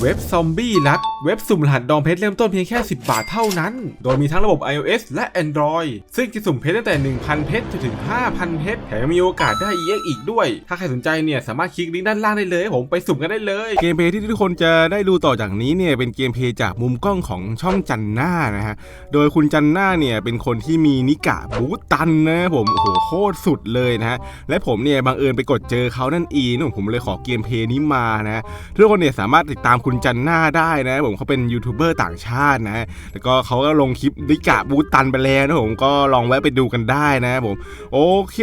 เว็บซอมบี้รัดเว็บสุ่มรหัสดองเพชรเริ่มต้นเพียงแค่ 10 บาทเท่านั้น โดยมีทั้งระบบ iOS และ Android ซึ่งจะสุ่มเพชรตั้งแต่ 1,000 เพชรจนถึง 5,000 เพชรแถมยังมีโอกาสได้ EX อีกด้วย ถ้าใครสนใจเนี่ยสามารถคลิกลิงก์ด้านล่างได้เลยผมไปสุ่มกันได้เลย เกมเพลย์ที่ทุกคนจะได้ดูต่อจากนี้เนี่ยเป็นเกมเพลย์จากมุมกล้องของช่องจันน่านะฮะ โดยคุณจันน่าเนี่ยเป็นคนที่มีนิกะบูตันนะผม โอ้โหโคตรสุดเลยนะฮะ และผมเนี่ยบังเอิญไปกดเจอเขานั่นเองนะผมเลยขอเกมเพลย์นี้มานะทุกคนเนี่ยสามารถติดตามคุณจันน่าได้นะผมเขาเป็นยูทูบเบอร์ต่างชาตินะแล้วก็เขาก็ลงคลิปนิกะบูตันไปแล้วนะผมก็ลองแวะไปดูกันได้นะผมโอเค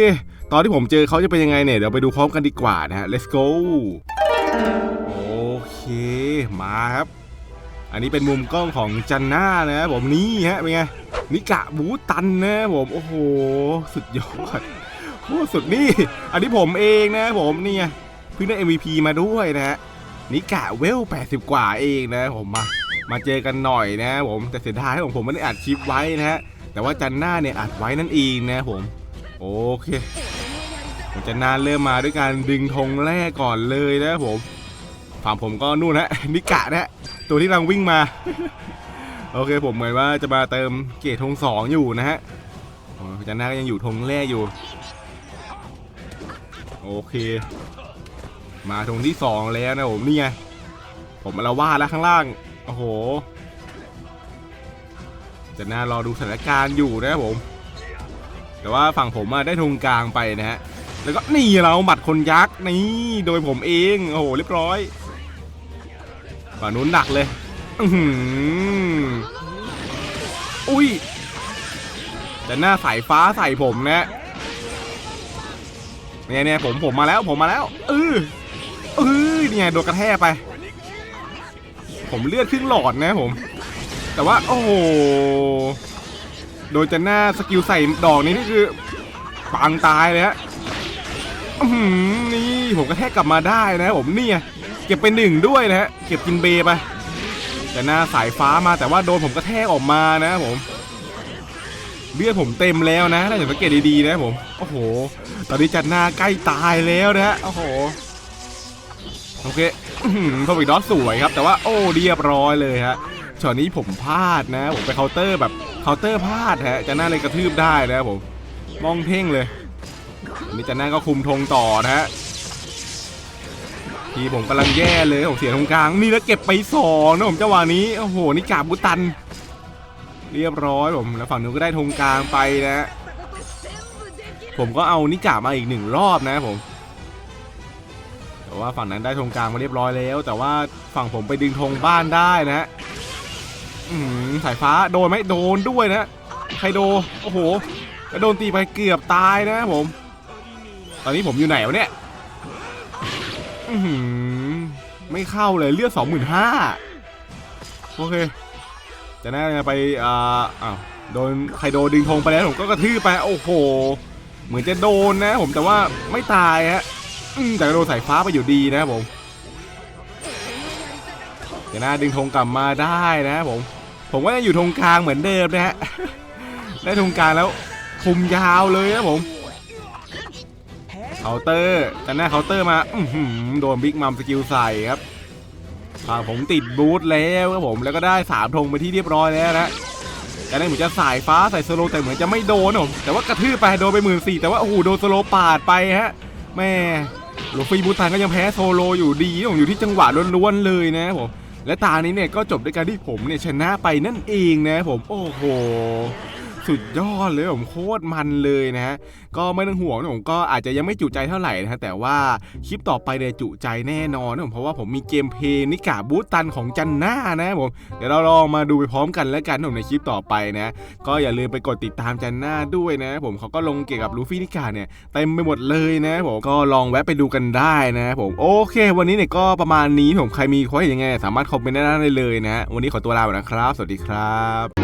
ตอนที่ผมเจอเขาจะเป็นยังไงเนี่ยเดี๋ยวไปดูพร้อมกันดีกว่านะฮะ let's go โอเคมาครับ อันนี้เป็นมุมกล้องของจันน่านะผมนี่ฮะเป็นไงนิกะบูตันนะผมโอ้โหสุดยอดโคตรสุดนี่ อันนี้ผมเองนะผมนี่ไงเพิ่งได้ MVP มาด้วยนะฮะ นิกะเวล 80 กว่าเองนะผมมามาเจอกันหน่อยนะผมแต่เสียดายที่ผมไม่ได้อัดคลิปไว้นะฮะแต่ว่าจันน่าเนี่ยอัดไว้นั่นเองนะผม โอเคผมจะนานเริ่มมาด้วยการดึงธงแรกก่อนเลยนะผมฝั่งผมก็นู่นนะนิกะนะตัวที่กำลังวิ่งมา โอเคผมเหมือนว่าจะมาเติมเกตธงสองอยู่นะฮะจันนาก็ยังอยู่ธงแรกอยู่ โอเค มาธงที่สองแล้วนะผมนี่ไงผมมาละว่าดแล้วข้างล่างโอ้โหจันนารอดูสถานการณ์อยู่นะครับผม แต่ว่าฝั่งผมได้ธงกลางไปนะฮะแล้วก็นี่เราหมัดคนยักษ์นี่โดยผมเองโอ้โหเรียบร้อยฝั่งนู้นหนักเลยอือหึอุ้ยแต่หน้าสายฟ้าใส่ผมนะเนี่ยเนี่ยผมผมมาแล้วผมมาแล้วเออ อเนี่ยโดนกระแทกไป ผมเลือดครึ่งหลอดนะผม แต่ว่าโอ้โหโดยจะหน้าสกิลใส่ดอกนี้นี่คือปังตายเลยฮะอื้อหือนี่ผมก็แทกกลับมาได้นะผมเนี่ยเก็บไปหนึ่งด้วยนะฮะเก็บกินเบย์ไปแต่หน้าสายฟ้ามาแต่ว่าโดนผมก็แทกออกมานะผมเลือดผมเต็มแล้วนะถ้าเกิดสังเกตดีๆนะผม โอ้โห ตอนนี้จัดหน้าใกล้ตายแล้วนะฮะ โอ้โห โอเคพอวิดอสสวยครับ แต่ว่าโอ้เรียบร้อยเลยฮะช็อตนี้ผมพลาดนะ ผมไปเคาน์เตอร์แบบเคาน์เตอร์พลาดฮะจันน่าเลยกระทืบได้นะผมมองเพ่งเลยนนี้จันน่าก็คุมธงต่อนะฮะทีผมกำลังแย่เลยผมเสียตรงกลางนี่แล้วเก็บไปสองนะผมจังหวะนี้โอ้โหนี่กาบบุตัน เรียบร้อยผมแล้วฝั่งนู้นก็ได้ธงกลางไปนะ ผมก็เอานิกามาอีกหนึ่งรอบนะผม แต่ว่าฝั่งนั้นได้ธงกลางมาเรียบร้อยแล้ว แต่ว่าฝั่งผมไปดึงธงบ้านได้นะอืมสายฟ้าโดนไหมโดนด้วยนะใคโดโอ้โหโดนตีไปเกือบตายนะผม ตอนนี้ผมอยู่ไหนวะเนี่ยไม่เข้าเลยเลือดสองหมื่นห้าโอเค จะน่าจะไปอ่าอ้าวโดนใคโดดึงธงไปแล้วผมก็กระทืบไป โอ้โห เหมือนจะโดนนะผมแต่ว่าไม่ตายฮะ แต่ก็โดนสายฟ้าไปอยู่ดีนะครับผมจะน่าดึงธงกลับมาได้นะครับผม ผมก็ยังอยู่ธงกลางเหมือนเดิมนะฮะได้ธงกลางแล้วคุมยาวเลยนะผมเคาน์เตอร์แต่หน้าเคาน์เตอร์มาอืโดนบิ๊กมัมสกิลใส่ครับฝั่งผมติดบูทแล้วครับผมแล้วก็ได้สามธงไปที่เรียบร้อยแล้วนะแต่นั่นเหมือนจะสายฟ้าใส่สโลแต่เหมือนจะไม่โดนผมแต่ว่ากระทืบไปโดนไปหมื่นสี่แต่ว่าโอ้โหโดนสโลปาดไปฮะแม่ ลวงฟีบูตานก็ยังแพ้โซโลอยู่ดีผมอยู่ที่จังหวะล้วนๆเลยนะผมและตานี้เนี่ยก็จบด้วยการที่ผมเนี่ยชนะไปนั่นเองนะผมโอ้โห สุดยอดเลยผมโคตรมันเลยนะฮะก็ไม่ต้องห่วงนะผมก็อาจจะยังไม่จุใจเท่าไหร่นะฮะแต่ว่าคลิปต่อไปเนี่ยจุใจแน่นอนนะผมเพราะว่าผมมีเกมเพลย์นิกาบูตันของจันน่านะผมเดี๋ยวเราลองมาดูไปพร้อมกันแล้วกันผมในคลิปต่อไปนะก็อย่าลืมไปกดติดตามจันน่าด้วยนะผมเขาก็ลงเกี่ยวกับลูฟี่นิกาเนี่ยเต็มไปหมดเลยนะผมก็ลองแวะไปดูกันได้นะผมโอเค วันนี้เนี่ยก็ประมาณนี้ผมใครมีข้อเห็นยังไง สามารถคอมเมนต์ได้เลยนะ วันนี้ขอตัวลาไปนะครับ สวัสดีครับ